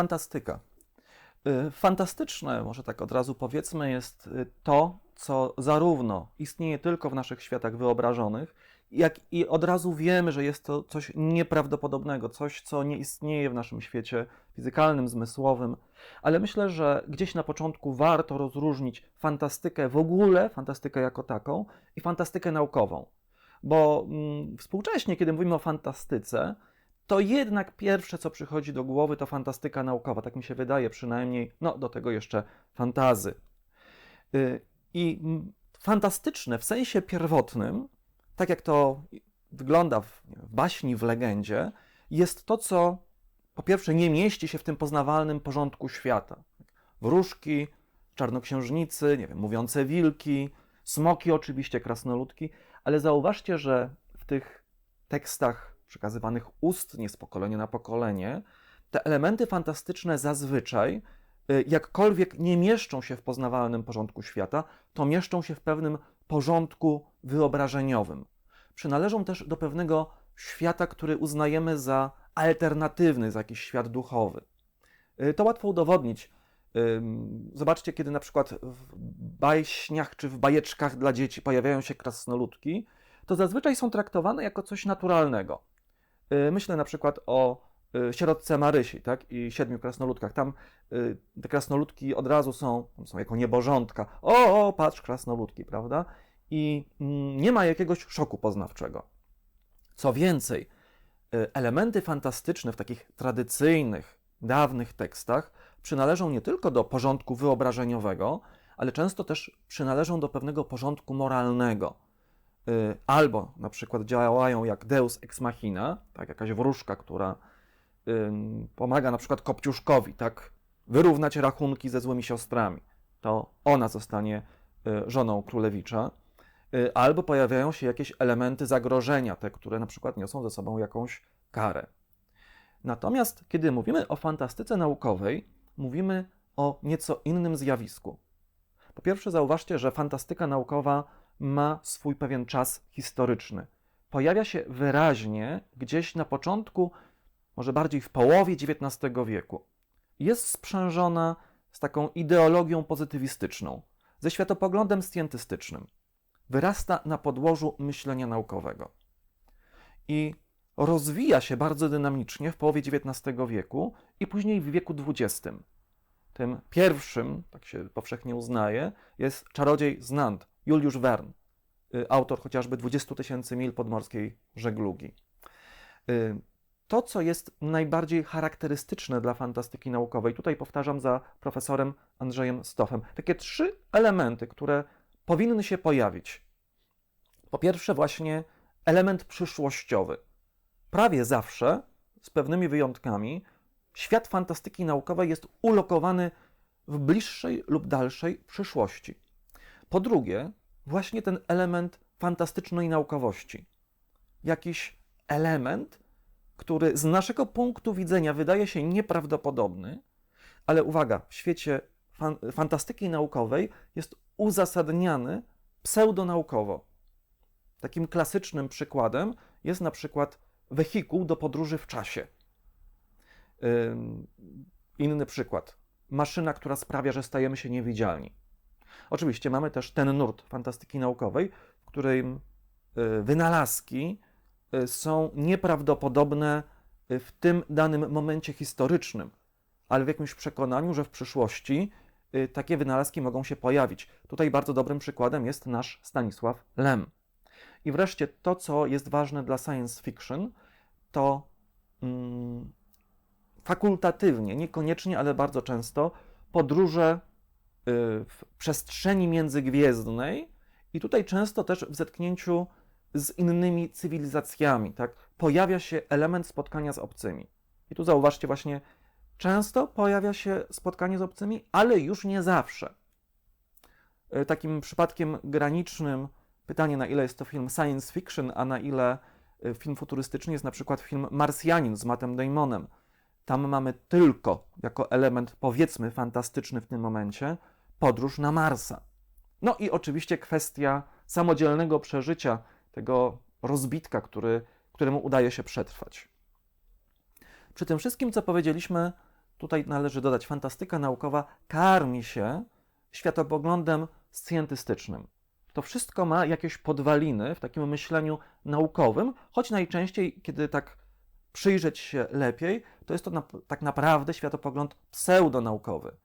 Fantastyka. Y, Fantastyczne, może tak od razu powiedzmy, jest y, to, co zarówno istnieje tylko w naszych światach wyobrażonych, jak i od razu wiemy, że jest to coś nieprawdopodobnego, coś, co nie istnieje w naszym świecie fizykalnym, zmysłowym. Ale myślę, że gdzieś na początku warto rozróżnić fantastykę w ogóle, fantastykę jako taką, i fantastykę naukową. Bo mm, współcześnie, kiedy mówimy o fantastyce, to jednak pierwsze, co przychodzi do głowy, to fantastyka naukowa. Tak mi się wydaje, przynajmniej, no do tego jeszcze fantazy. Y, I fantastyczne w sensie pierwotnym, tak jak to wygląda w, w baśni, w legendzie, jest to, co po pierwsze nie mieści się w tym poznawalnym porządku świata. Wróżki, czarnoksiężnicy, nie wiem, mówiące wilki, smoki oczywiście, krasnoludki, ale zauważcie, że w tych tekstach przekazywanych ustnie z pokolenia na pokolenie, te elementy fantastyczne zazwyczaj, y, jakkolwiek nie mieszczą się w poznawalnym porządku świata, to mieszczą się w pewnym porządku wyobrażeniowym. Przynależą też do pewnego świata, który uznajemy za alternatywny, za jakiś świat duchowy. Y, To łatwo udowodnić. Zobaczcie, kiedy na przykład w baśniach czy w bajeczkach dla dzieci pojawiają się krasnoludki, to zazwyczaj są traktowane jako coś naturalnego. Y, Myślę na przykład o y, sierotce Marysi tak? i siedmiu krasnoludkach. Tam y, te krasnoludki od razu są, są jako niebożątka. O, o, patrz, krasnoludki, prawda? I mm, nie ma jakiegoś szoku poznawczego. Co więcej, elementy fantastyczne w takich tradycyjnych, dawnych tekstach przynależą nie tylko do porządku wyobrażeniowego, ale często też przynależą do pewnego porządku moralnego. Y, Albo na przykład działają jak deus ex machina, tak, jakaś wróżka, która ym, pomaga na przykład Kopciuszkowi, tak, wyrównać rachunki ze złymi siostrami. To ona zostanie y, żoną królewicza. Y, Albo pojawiają się jakieś elementy zagrożenia, te, które na przykład niosą ze sobą jakąś karę. Natomiast kiedy mówimy o fantastyce naukowej, mówimy o nieco innym zjawisku. Po pierwsze, zauważcie, że fantastyka naukowa ma swój pewien czas historyczny. Pojawia się wyraźnie gdzieś na początku, może bardziej w połowie XIX wieku. Jest sprzężona z taką ideologią pozytywistyczną, ze światopoglądem scjentystycznym. Wyrasta na podłożu myślenia naukowego. I rozwija się bardzo dynamicznie w połowie XIX wieku i później w wieku XX. Tym pierwszym, tak się powszechnie uznaje, jest czarodziej z Nant, Juliusz Verne, y, autor chociażby 20 tysięcy mil podmorskiej żeglugi. Y, To, co jest najbardziej charakterystyczne dla fantastyki naukowej, tutaj powtarzam za profesorem Andrzejem Stofem, takie trzy elementy, które powinny się pojawić. Po pierwsze, właśnie element przyszłościowy. Prawie zawsze, z pewnymi wyjątkami, świat fantastyki naukowej jest ulokowany w bliższej lub dalszej przyszłości. Po drugie, właśnie ten element fantastycznej naukowości. Jakiś element, który z naszego punktu widzenia wydaje się nieprawdopodobny, ale uwaga, w świecie fan fantastyki naukowej jest uzasadniany pseudonaukowo. Takim klasycznym przykładem jest na przykład wehikuł do podróży w czasie. Inny przykład. Maszyna, która sprawia, że stajemy się niewidzialni. Oczywiście mamy też ten nurt fantastyki naukowej, w którym y, wynalazki y, są nieprawdopodobne y, w tym danym momencie historycznym, ale w jakimś przekonaniu, że w przyszłości takie wynalazki mogą się pojawić. Tutaj bardzo dobrym przykładem jest nasz Stanisław Lem. I wreszcie to, co jest ważne dla science fiction, to mm, fakultatywnie, niekoniecznie, ale bardzo często podróże w przestrzeni międzygwiezdnej i tutaj często też w zetknięciu z innymi cywilizacjami, tak? Pojawia się element spotkania z obcymi. I tu zauważcie właśnie, często pojawia się spotkanie z obcymi, ale już nie zawsze. Y, Takim przypadkiem granicznym pytanie, na ile jest to film science fiction, a na ile y, film futurystyczny jest na przykład film Marsjanin z Mattem Damonem. Tam mamy tylko, jako element powiedzmy fantastyczny w tym momencie, podróż na Marsa. No i oczywiście kwestia samodzielnego przeżycia tego rozbitka, który, któremu udaje się przetrwać. Przy tym wszystkim, co powiedzieliśmy, tutaj należy dodać, fantastyka naukowa karmi się światopoglądem scjentystycznym. To wszystko ma jakieś podwaliny w takim myśleniu naukowym, choć najczęściej, kiedy tak przyjrzeć się lepiej, to jest to na, tak naprawdę światopogląd pseudonaukowy,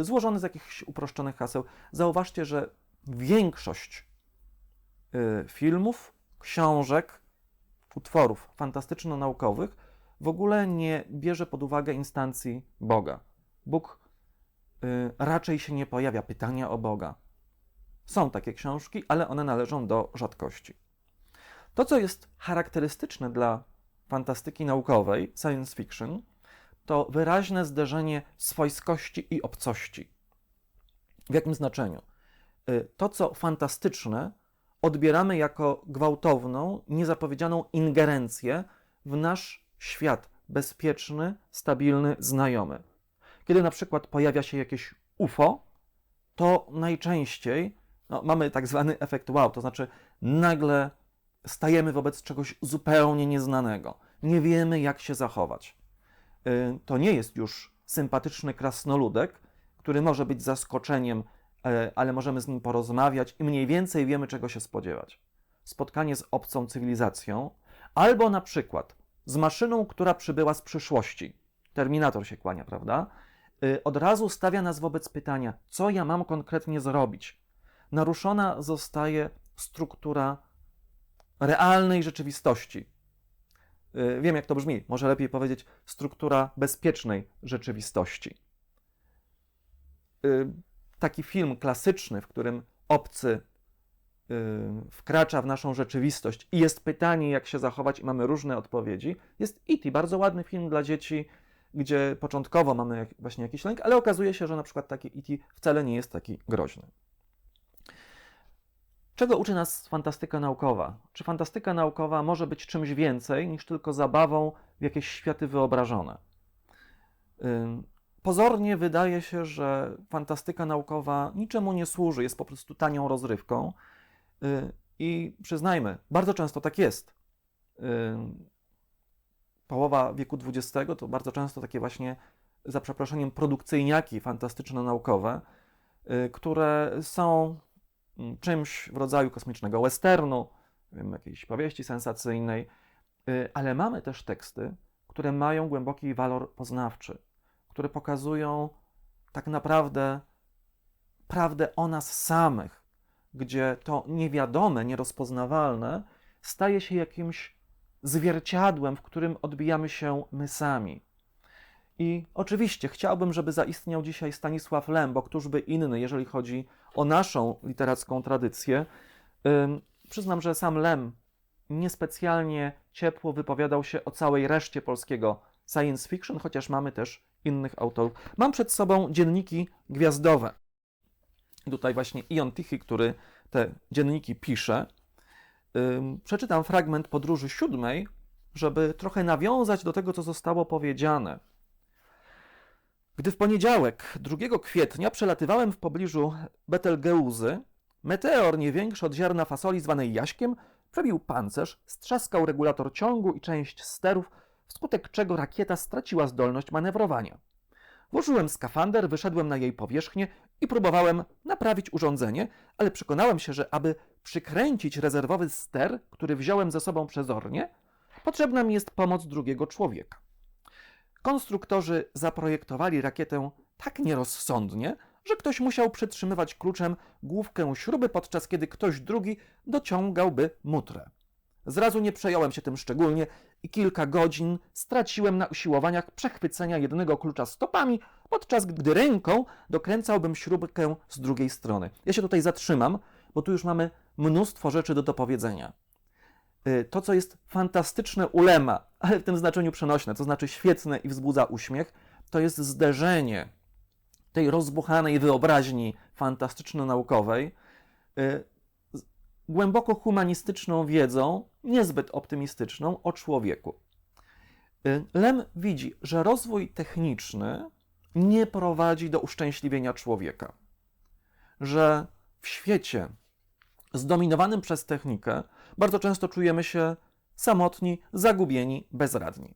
złożony z jakichś uproszczonych haseł. Zauważcie, że większość yy, filmów, książek, utworów fantastyczno-naukowych w ogóle nie bierze pod uwagę instancji Boga. Bóg yy, raczej się nie pojawia, pytania o Boga. Są takie książki, ale one należą do rzadkości. To, co jest charakterystyczne dla fantastyki naukowej, science fiction, to wyraźne zderzenie swojskości i obcości. W jakim znaczeniu? Y, to, co fantastyczne, odbieramy jako gwałtowną, niezapowiedzianą ingerencję w nasz świat bezpieczny, stabilny, znajomy. Kiedy na przykład pojawia się jakieś UFO, to najczęściej no, mamy tak zwany efekt wow, to znaczy nagle stajemy wobec czegoś zupełnie nieznanego. Nie wiemy, jak się zachować. Y, to nie jest już sympatyczny krasnoludek, który może być zaskoczeniem, e, ale możemy z nim porozmawiać i mniej więcej wiemy, czego się spodziewać. Spotkanie z obcą cywilizacją, albo na przykład z maszyną, która przybyła z przyszłości. Terminator się kłania, prawda? Y, od razu stawia nas wobec pytania, co ja mam konkretnie zrobić. Naruszona zostaje struktura realnej rzeczywistości. Y, wiem, jak to brzmi, może lepiej powiedzieć struktura bezpiecznej rzeczywistości. Y, taki film klasyczny, w którym obcy y, wkracza w naszą rzeczywistość i jest pytanie, jak się zachować, i mamy różne odpowiedzi, jest E.T., bardzo ładny film dla dzieci, gdzie początkowo mamy właśnie jakiś lęk, ale okazuje się, że na przykład taki E.T. wcale nie jest taki groźny. Czego uczy nas fantastyka naukowa? Czy fantastyka naukowa może być czymś więcej niż tylko zabawą w jakieś światy wyobrażone? Pozornie wydaje się, że fantastyka naukowa niczemu nie służy, jest po prostu tanią rozrywką. Y, I przyznajmy, bardzo często tak jest. Połowa wieku XX to bardzo często takie właśnie, za przeproszeniem, produkcyjniaki fantastyczno-naukowe, y, które są czymś w rodzaju kosmicznego westernu, wiem, jakiejś powieści sensacyjnej, y, ale mamy też teksty, które mają głęboki walor poznawczy, które pokazują tak naprawdę prawdę o nas samych, gdzie to niewiadome, nierozpoznawalne staje się jakimś zwierciadłem, w którym odbijamy się my sami. I oczywiście chciałbym, żeby zaistniał dzisiaj Stanisław Lem, bo któż by inny, jeżeli chodzi o naszą literacką tradycję. Przyznam, że sam Lem niespecjalnie ciepło wypowiadał się o całej reszcie polskiego science fiction, chociaż mamy też innych autorów. Mam przed sobą dzienniki gwiazdowe. Tutaj właśnie Ion Tichy, który te dzienniki pisze. Przeczytam fragment podróży siódmej, żeby trochę nawiązać do tego, co zostało powiedziane. Gdy w poniedziałek, 2 kwietnia, przelatywałem w pobliżu Betelgeuzy, meteor nie większy od ziarna fasoli zwanej jaśkiem przebił pancerz, strzaskał regulator ciągu i część sterów, wskutek czego rakieta straciła zdolność manewrowania. Włożyłem skafander, wyszedłem na jej powierzchnię i próbowałem naprawić urządzenie, ale przekonałem się, że aby przykręcić rezerwowy ster, który wziąłem ze sobą przezornie, potrzebna mi jest pomoc drugiego człowieka. Konstruktorzy zaprojektowali rakietę tak nierozsądnie, że ktoś musiał przytrzymywać kluczem główkę śruby, podczas kiedy ktoś drugi dociągałby mutrę. Zrazu nie przejąłem się tym szczególnie i kilka godzin straciłem na usiłowaniach przechwycenia jednego klucza stopami, podczas gdy ręką dokręcałbym śrubkę z drugiej strony. Ja się tutaj zatrzymam, bo tu już mamy mnóstwo rzeczy do dopowiedzenia. Y, to, co jest fantastyczne ulema, ale w tym znaczeniu przenośne, to znaczy świetne i wzbudza uśmiech, to jest zderzenie tej rozbuchanej wyobraźni fantastyczno-naukowej y, z głęboko humanistyczną wiedzą, niezbyt optymistyczną o człowieku. Y, Lem widzi, że rozwój techniczny nie prowadzi do uszczęśliwienia człowieka, że w świecie zdominowanym przez technikę bardzo często czujemy się samotni, zagubieni, bezradni.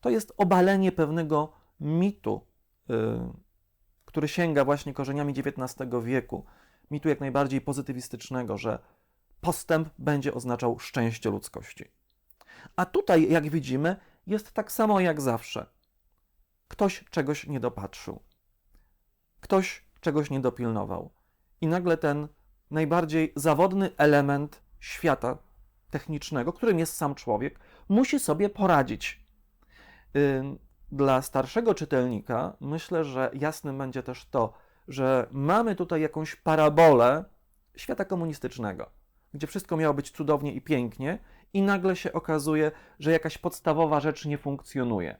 To jest obalenie pewnego mitu, y, który sięga właśnie korzeniami XIX wieku, mitu jak najbardziej pozytywistycznego, że postęp będzie oznaczał szczęście ludzkości. A tutaj, jak widzimy, jest tak samo jak zawsze. Ktoś czegoś nie dopatrzył. Ktoś czegoś nie dopilnował. I nagle ten najbardziej zawodny element świata technicznego, którym jest sam człowiek, musi sobie poradzić. Dla starszego czytelnika myślę, że jasnym będzie też to, że mamy tutaj jakąś parabolę świata komunistycznego, gdzie wszystko miało być cudownie i pięknie, i nagle się okazuje, że jakaś podstawowa rzecz nie funkcjonuje.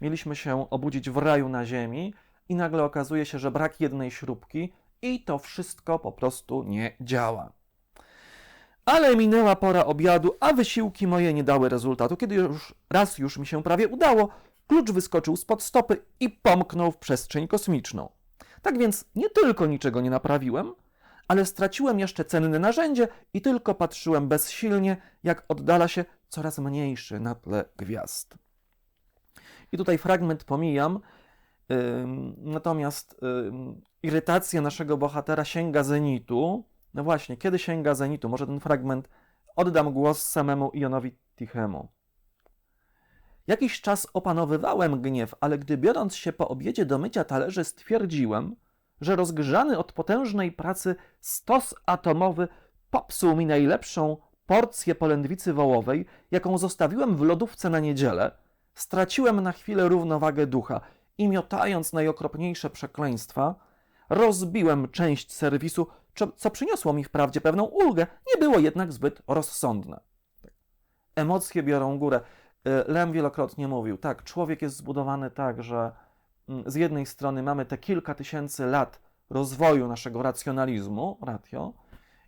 Mieliśmy się obudzić w raju na ziemi, i nagle okazuje się, że brak jednej śrubki, i to wszystko po prostu nie działa. Ale minęła pora obiadu, a wysiłki moje nie dały rezultatu. Kiedy już raz już mi się prawie udało, klucz wyskoczył spod stopy i pomknął w przestrzeń kosmiczną. Tak więc nie tylko niczego nie naprawiłem, ale straciłem jeszcze cenne narzędzie i tylko patrzyłem bezsilnie, jak oddala się coraz mniejszy na tle gwiazd. I tutaj fragment pomijam, natomiast irytacja naszego bohatera sięga zenitu. No właśnie, kiedy sięga zenitu? Może ten fragment oddam głos samemu Ionowi Tichemu. Jakiś czas opanowywałem gniew, ale gdy biorąc się po obiedzie do mycia talerzy, stwierdziłem, że rozgrzany od potężnej pracy stos atomowy popsuł mi najlepszą porcję polędwicy wołowej, jaką zostawiłem w lodówce na niedzielę. Straciłem na chwilę równowagę ducha i miotając najokropniejsze przekleństwa, rozbiłem część serwisu, co przyniosło mi wprawdzie pewną ulgę, nie było jednak zbyt rozsądne. Emocje biorą górę. Y, Lem wielokrotnie mówił, tak, człowiek jest zbudowany tak, że mm, z jednej strony mamy te kilka tysięcy lat rozwoju naszego racjonalizmu, ratio,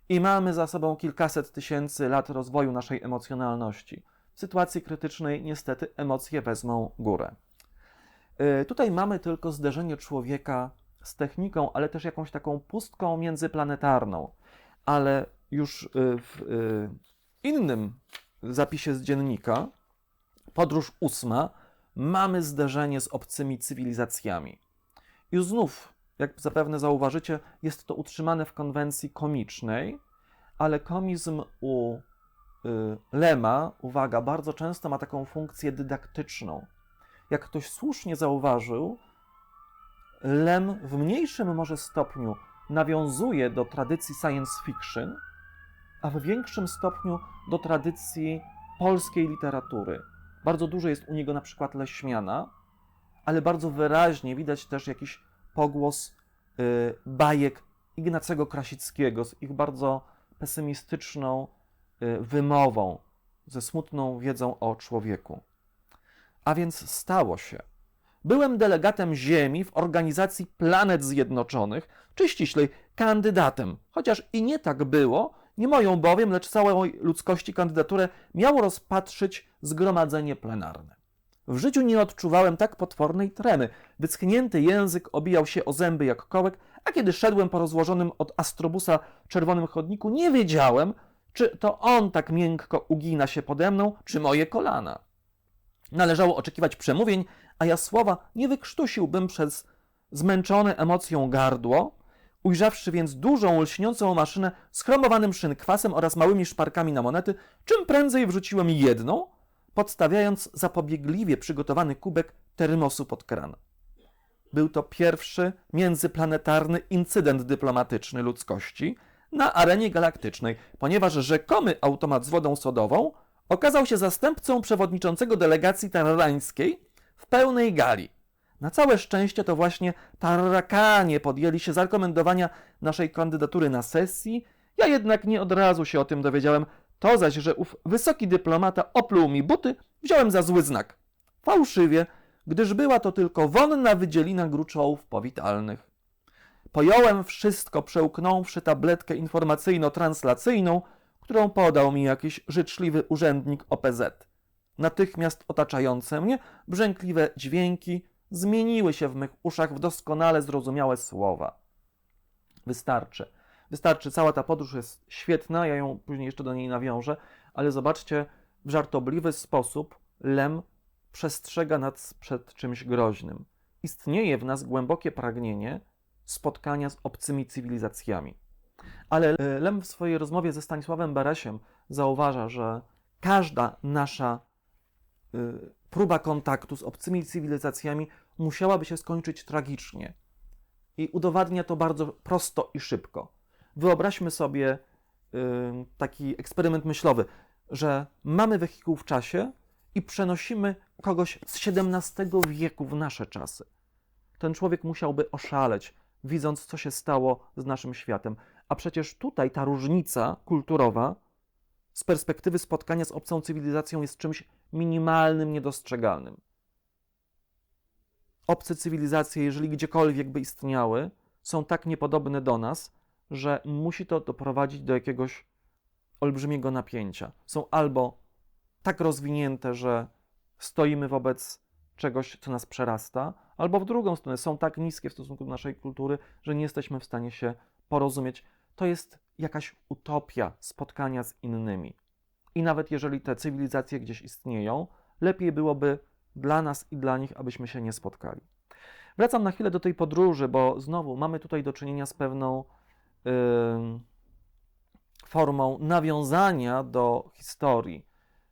i mamy za sobą kilkaset tysięcy lat rozwoju naszej emocjonalności. W sytuacji krytycznej niestety emocje wezmą górę. Y, tutaj mamy tylko zderzenie człowieka z techniką, ale też jakąś taką pustką międzyplanetarną. Ale już y, w innym zapisie z dziennika, podróż ósma, mamy zderzenie z obcymi cywilizacjami. I znów, jak zapewne zauważycie, jest to utrzymane w konwencji komicznej, ale komizm u y, Lema, uwaga, bardzo często ma taką funkcję dydaktyczną. Jak ktoś słusznie zauważył, Lem w mniejszym może stopniu nawiązuje do tradycji science fiction, a w większym stopniu do tradycji polskiej literatury. Bardzo dużo jest u niego na przykład Leśmiana, ale bardzo wyraźnie widać też jakiś pogłos y, bajek Ignacego Krasickiego z ich bardzo pesymistyczną y, wymową, ze smutną wiedzą o człowieku. A więc stało się. Byłem delegatem Ziemi w organizacji Planet Zjednoczonych, czy ściślej kandydatem, chociaż i nie tak było, nie moją bowiem, lecz całej ludzkości kandydaturę miało rozpatrzyć zgromadzenie plenarne. W życiu nie odczuwałem tak potwornej tremy. Wyschnięty język obijał się o zęby jak kołek, a kiedy szedłem po rozłożonym od astrobusa czerwonym chodniku, nie wiedziałem, czy to on tak miękko ugina się pode mną, czy moje kolana. Należało oczekiwać przemówień, a ja słowa nie wykrztusiłbym przez zmęczone emocją gardło, Ujrzawszy więc dużą, lśniącą maszynę z chromowanym szynkwasem oraz małymi szparkami na monety, czym prędzej wrzuciłem jedną, podstawiając zapobiegliwie przygotowany kubek termosu pod kran. Był to pierwszy międzyplanetarny incydent dyplomatyczny ludzkości na arenie galaktycznej, ponieważ rzekomy automat z wodą sodową okazał się zastępcą przewodniczącego delegacji tarrańskiej w pełnej gali. Na całe szczęście to właśnie Tarrakanie podjęli się zarekomendowania naszej kandydatury na sesji. Ja jednak nie od razu się o tym dowiedziałem. To zaś, że ów wysoki dyplomata opluł mi buty, wziąłem za zły znak. Fałszywie, gdyż była to tylko wonna wydzielina gruczołów powitalnych. Pojąłem wszystko, przełknąwszy tabletkę informacyjno-translacyjną, którą podał mi jakiś życzliwy urzędnik OPZ. Natychmiast otaczające mnie brzękliwe dźwięki zmieniły się w mych uszach w doskonale zrozumiałe słowa. Wystarczy. Wystarczy, cała ta podróż jest świetna, ja ją później jeszcze do niej nawiążę, ale zobaczcie, w żartobliwy sposób Lem przestrzega nas przed czymś groźnym. istnieje w nas głębokie pragnienie spotkania z obcymi cywilizacjami. Ale e, Lem w swojej rozmowie ze Stanisławem Beresiem zauważa, że każda nasza próba kontaktu z obcymi cywilizacjami musiałaby się skończyć tragicznie. I udowadnia to bardzo prosto i szybko. Wyobraźmy sobie y, taki eksperyment myślowy, że mamy wehikuł w czasie i przenosimy kogoś z XVII wieku w nasze czasy. Ten człowiek musiałby oszaleć, widząc, co się stało z naszym światem. A przecież tutaj ta różnica kulturowa z perspektywy spotkania z obcą cywilizacją jest czymś minimalnym, niedostrzegalnym. Obce cywilizacje, jeżeli gdziekolwiek by istniały, są tak niepodobne do nas, że musi to doprowadzić do jakiegoś olbrzymiego napięcia. Są albo tak rozwinięte, że stoimy wobec czegoś, co nas przerasta, albo w drugą stronę są tak niskie w stosunku do naszej kultury, że nie jesteśmy w stanie się porozumieć. To jest jakaś utopia spotkania z innymi. I nawet jeżeli te cywilizacje gdzieś istnieją, lepiej byłoby dla nas i dla nich, abyśmy się nie spotkali. Wracam na chwilę do tej podróży, bo znowu mamy tutaj do czynienia z pewną yy, formą nawiązania do historii.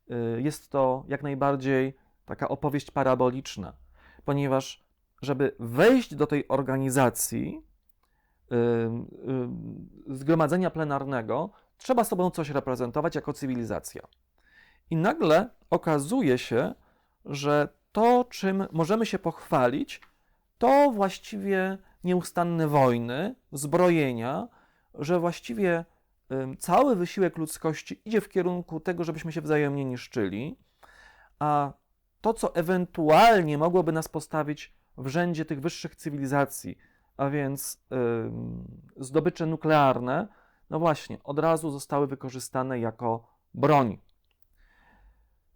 Yy, jest to jak najbardziej taka opowieść paraboliczna, ponieważ żeby wejść do tej organizacji zgromadzenia plenarnego, trzeba sobą coś reprezentować jako cywilizacja. I nagle okazuje się, że to, czym możemy się pochwalić, to właściwie nieustanne wojny, zbrojenia, że właściwie cały wysiłek ludzkości idzie w kierunku tego, żebyśmy się wzajemnie niszczyli, a to, co ewentualnie mogłoby nas postawić w rzędzie tych wyższych cywilizacji, a więc yy, zdobycze nuklearne, no właśnie, od razu zostały wykorzystane jako broń.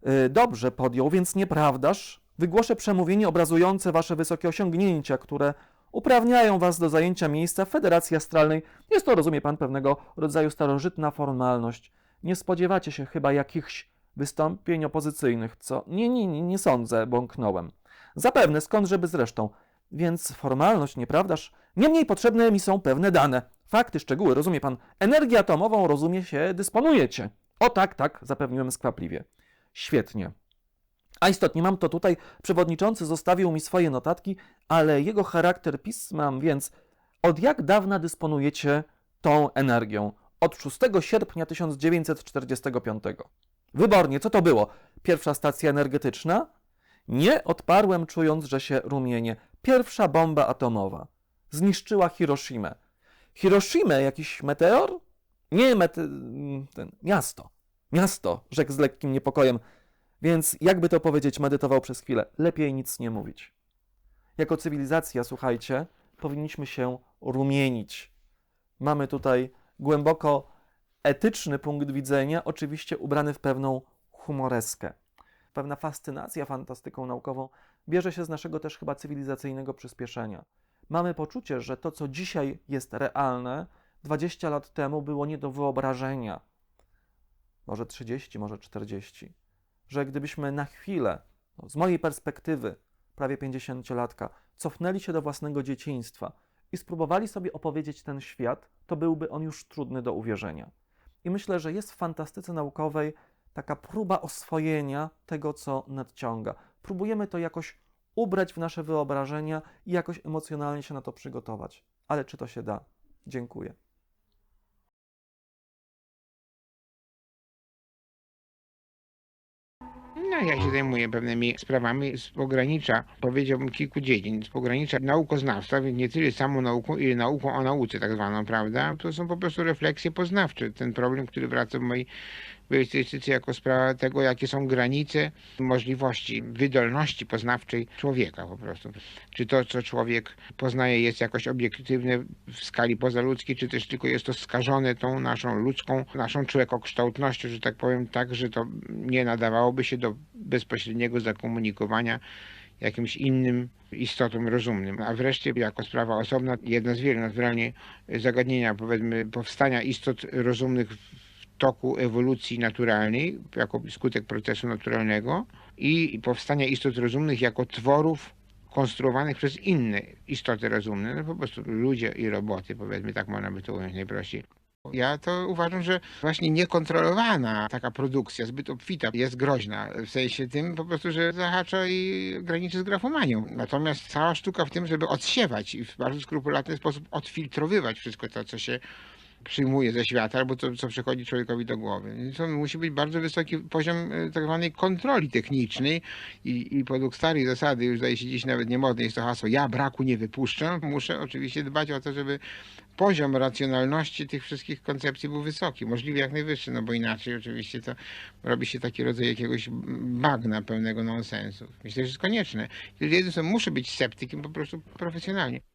Yy, dobrze podjął, więc nieprawdaż? Wygłoszę przemówienie obrazujące wasze wysokie osiągnięcia, które uprawniają was do zajęcia miejsca w Federacji Astralnej. Jest to, rozumie pan, pewnego rodzaju starożytna formalność. Nie spodziewacie się chyba jakichś wystąpień opozycyjnych, co? Nie, nie, nie, nie sądzę, bąknąłem. Zapewne, skądżeby zresztą. Więc formalność, nieprawdaż? Niemniej potrzebne mi są pewne dane. Fakty, szczegóły, rozumie pan. Energię atomową, rozumie się, dysponujecie. O tak, tak, zapewniłem skwapliwie. Świetnie. A istotnie mam to tutaj, przewodniczący zostawił mi swoje notatki, ale jego charakter pismam, więc od jak dawna dysponujecie tą energią? Od 6 sierpnia 1945. Wybornie, co to było? Pierwsza stacja energetyczna? Nie odparłem, czując, że się rumienie. Pierwsza bomba atomowa. Zniszczyła Hiroshimę. Hiroshimę jakiś meteor? Nie, mete... ten, miasto. Miasto, rzekł z lekkim niepokojem. Więc, jakby to powiedzieć, medytował przez chwilę. Lepiej nic nie mówić. Jako cywilizacja, słuchajcie, powinniśmy się rumienić. Mamy tutaj głęboko etyczny punkt widzenia, oczywiście ubrany w pewną humoreskę. Pewna fascynacja fantastyką naukową bierze się z naszego też chyba cywilizacyjnego przyspieszenia. Mamy poczucie, że to, co dzisiaj jest realne, 20 lat temu było nie do wyobrażenia. Może 30, może 40. Że gdybyśmy na chwilę, no z mojej perspektywy, prawie 50-latka, cofnęli się do własnego dzieciństwa i spróbowali sobie opowiedzieć ten świat, to byłby on już trudny do uwierzenia. I myślę, że jest w fantastyce naukowej taka próba oswojenia tego, co nadciąga. Próbujemy to jakoś ubrać w nasze wyobrażenia i jakoś emocjonalnie się na to przygotować. Ale czy to się da? Dziękuję. No, ja się zajmuję pewnymi sprawami z pogranicza, powiedziałbym, kilku dziedzin, z pogranicza naukoznawstwa, więc nie tyle samą nauką, ile nauką o nauce tak zwaną, prawda? To są po prostu refleksje poznawcze. Ten problem, który wraca w mojej bioestyce jako sprawa tego, jakie są granice możliwości, wydolności poznawczej człowieka po prostu. Czy to, co człowiek poznaje jest jakoś obiektywne w skali pozaludzkiej, czy też tylko jest to skażone tą naszą ludzką, naszą człowiekokształtnością, że tak powiem, tak, że to nie nadawałoby się do bezpośredniego zakomunikowania jakimś innym istotom rozumnym. A wreszcie, jako sprawa osobna, jedno z wielu naturalnie zagadnienia, powiedzmy, powstania istot rozumnych toku ewolucji naturalnej, jako skutek procesu naturalnego i powstania istot rozumnych jako tworów konstruowanych przez inne istoty rozumne, no po prostu ludzie i roboty, powiedzmy tak można by to ująć najprościej. Ja to uważam, że właśnie niekontrolowana taka produkcja, zbyt obfita, jest groźna. W sensie tym po prostu, że zahacza i graniczy z grafomanią. Natomiast cała sztuka w tym, żeby odsiewać i w bardzo skrupulatny sposób odfiltrowywać wszystko to, co się przyjmuje ze świata, albo to, co przychodzi człowiekowi do głowy. I To musi być bardzo wysoki poziom e, tak zwanej kontroli technicznej i, i według starej zasady, już zdaje się dziś nawet nie modne jest to hasło, ja braku nie wypuszczę, muszę oczywiście dbać o to, żeby poziom racjonalności tych wszystkich koncepcji był wysoki, możliwie jak najwyższy, no bo inaczej oczywiście to robi się taki rodzaj jakiegoś bagna pełnego nonsensów. Myślę, że jest konieczne. Słowem muszę być sceptykiem po prostu profesjonalnie.